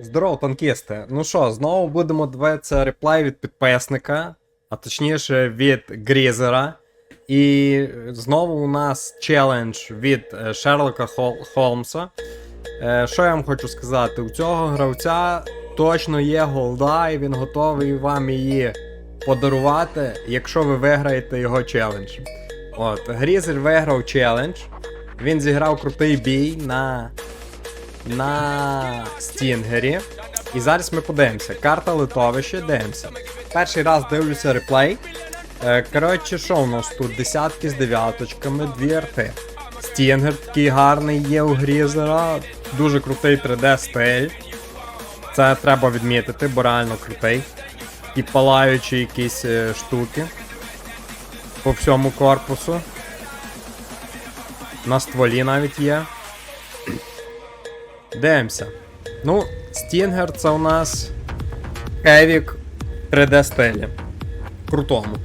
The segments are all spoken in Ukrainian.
Здорово, танкісти. Ну що, знову будемо дивитися реплай від підписника, а точніше від Грізера. І знову у нас челендж від е, Шерлока Хол- Холмса. Е, Що я вам хочу сказати? У цього гравця точно є голда, і він готовий вам її подарувати, якщо ви виграєте його челендж. От, Грізер виграв челендж. Він зіграв крутий бій на на Стінгері. І зараз ми подивимося. Карта литовище, дивимося. Перший раз дивлюся реплей. Е, коротше, що у нас тут? Десятки з дев'яточками, дві арти. Стінгер такий гарний є у Грізера. Дуже крутий 3D стиль. Це треба відмітити, бо реально крутий. І палаючі якісь е, штуки. По всьому корпусу. На стволі навіть є. Дивимося. Ну, Стінгер це у нас Хевік 3D стилі. Крутому.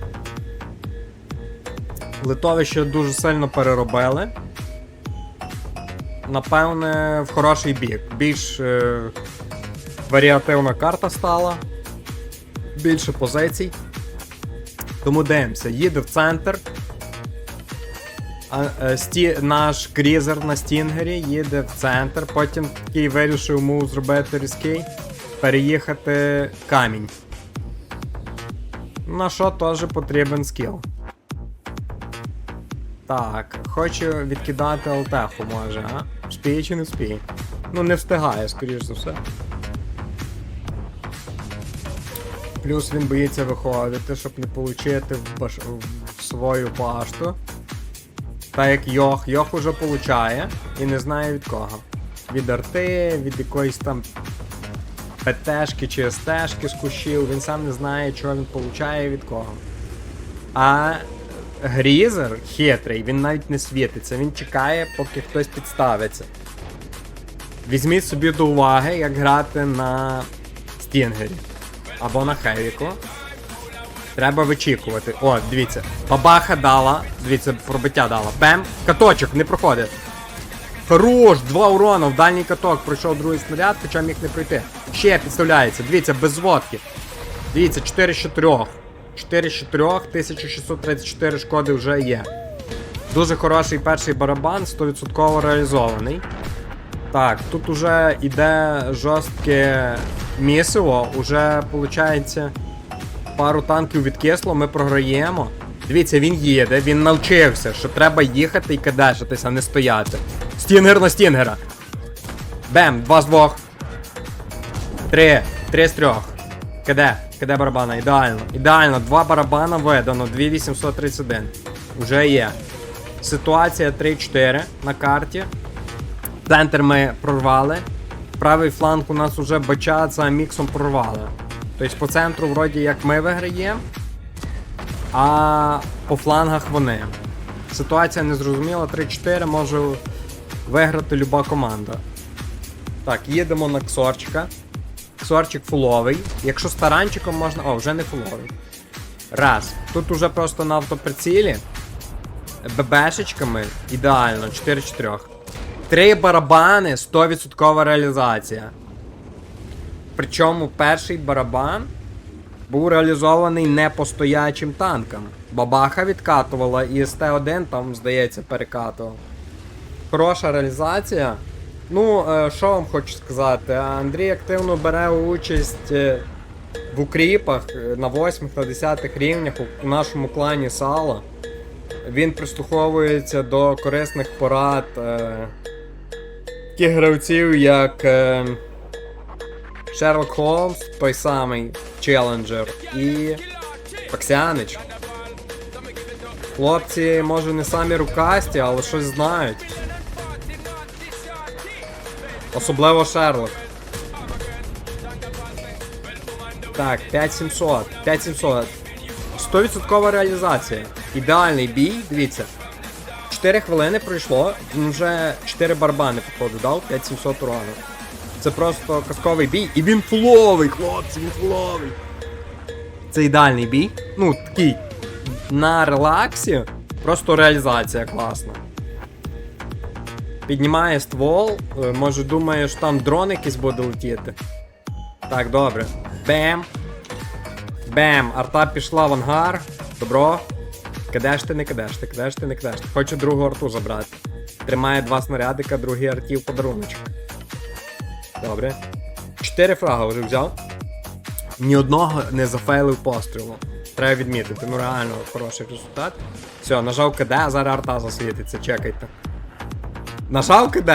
Литовище дуже сильно переробили. Напевне, в хороший бік. Більш е, варіативна карта стала. Більше позицій. Тому дивимося. Їде в центр. Е, сті, наш крізер на стінгері їде в центр, потім такий вирішив мув зробити різкий, переїхати камінь. На що теж потрібен скіл. Так, хочу відкидати алтеху, може, а? Вспіє чи не вспіє? Ну, не встигає, скоріш за все. Плюс він боїться виходити, щоб не отримати в, баш... в свою башту. Та як Йох, Йох уже получає і не знає від кого. Від арти, від якоїсь там ПТшки чи СТшки з кущів, він сам не знає, чого він получає від кого. А Грізер хитрий, він навіть не світиться, він чекає, поки хтось підставиться. Візьміть собі до уваги, як грати на Стінгері або на Хевіку. Треба вичікувати. О, дивіться. Бабаха дала. Дивіться, пробиття дала. Бем. Каточок не проходить. Хорош! Два урона в дальній каток пройшов другий снаряд, хоча міг не пройти. Ще підставляється. Дивіться, без зводки. Дивіться, 4 з 4. 4 з 4, 1634 шкоди вже є. Дуже хороший перший барабан, 100% реалізований. Так, тут уже іде жорстке місиво, уже виходить пару танків відкисло, ми програємо. Дивіться, він їде, він навчився, що треба їхати і кадешитися, а не стояти. Стінгер на стінгера. Бем, два з двох. Три. Три з трьох. Каде? Каде барабана? Ідеально. Ідеально. Два барабана видано. 2831. Уже є. Ситуація 3-4 на карті. Центр ми прорвали. Правий фланг у нас уже бача міксом прорвали. Тобто по центру, вроді як ми виграємо, а по флангах вони. Ситуація незрозуміла, 3-4 може виграти люба команда. Так, їдемо на Ксорчика. Ксорчик фуловий. Якщо з таранчиком можна. О, вже не фуловий. Раз. Тут уже просто на автоприцілі. ББшечками ідеально, 4-4. Три барабани, 100% реалізація. Причому перший барабан був реалізований не по стоячим танкам. Бабаха відкатувала і СТ-1 там, здається, перекатував. Хороша реалізація. Ну, е, що вам хочу сказати, Андрій активно бере участь е, в укріпах е, на 8 на 10 рівнях у- нашому клані Сало. Він прислуховується до корисних порад таких гравців, як. Шерлок Холмс, той самий челенджер, і Паксянич. Хлопці, може, не самі рукасті, але щось знають. Особливо Шерлок. Так, 5700. 5700. 100% реалізація. Ідеальний бій, дивіться. 4 хвилини пройшло, він вже 4 барбани, походу, дав, 5700 урону. Це просто казковий бій. І він фуловий, хлопці, він фуловий. Це ідеальний бій. Ну, такий. На релаксі. Просто реалізація класна. Піднімає ствол, е, може думає, що там дрон якийсь буде летіти. Так, добре. Бем. Бем. Арта пішла в ангар. Добро. Кидеш ти, не кидеш ти, кидеш ти, не кидеш ти. Хочу другу арту забрати. Тримає два снарядика, другий арті в подаруночок. Добре. Чотири фрага вже взяв. Ні одного не зафейлив пострілу. Треба відмітити, ну реально хороший результат. Все, нажав КД, зараз арта засвітиться, чекайте. Нажав КД?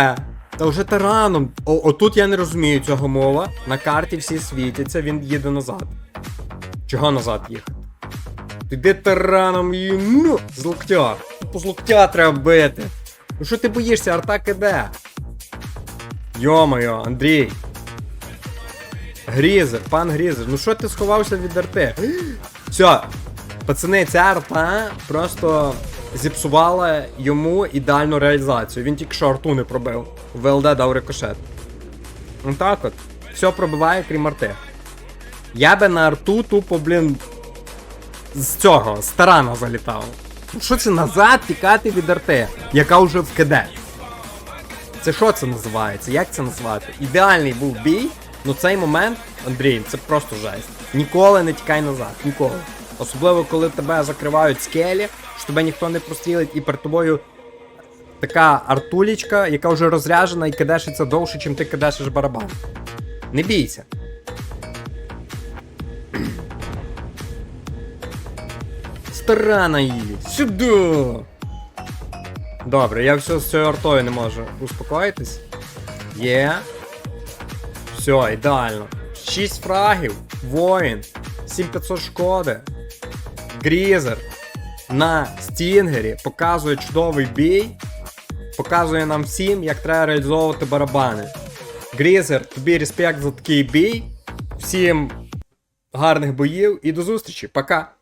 Та вже тараном. О, отут я не розумію цього мова. На карті всі світяться, він їде назад. Чого назад їхати? Іди тараном і ну, з локтя. Тупо з локтя треба бити. Ну що ти боїшся, арта КД? Йо-моє, Андрій. Грізер, пан Грізер, ну що ти сховався від арти? Все, пацани, ця арта просто зіпсувала йому ідеальну реалізацію. Він тільки що арту не пробив. ВЛД дав рикошет. Ну так от. Все пробиває, крім арти. Я би на арту тупо, блін. З цього, з тарана залітав. Ну що це назад тікати від арти, яка вже в КД? Це що це називається? Як це назвати? Ідеальний був бій, ну цей момент, Андрій, це просто жесть. Ніколи не тікай назад, ніколи. Особливо, коли тебе закривають скелі, що тебе ніхто не прострілить, і перед тобою така артулічка, яка вже розряжена і кидешиться довше, чим ти кидешиш барабан. Не бійся. Старана її. Сюди. Добре, я все з цією артою не можу успокоїтись. Є. Все, ідеально. 6 фрагів, воїн, 7500 шкоди. Грізер на стінгері показує чудовий бій. Показує нам всім, як треба реалізовувати барабани. Грізер, тобі респект за такий бій. Всім гарних боїв і до зустрічі. Пока.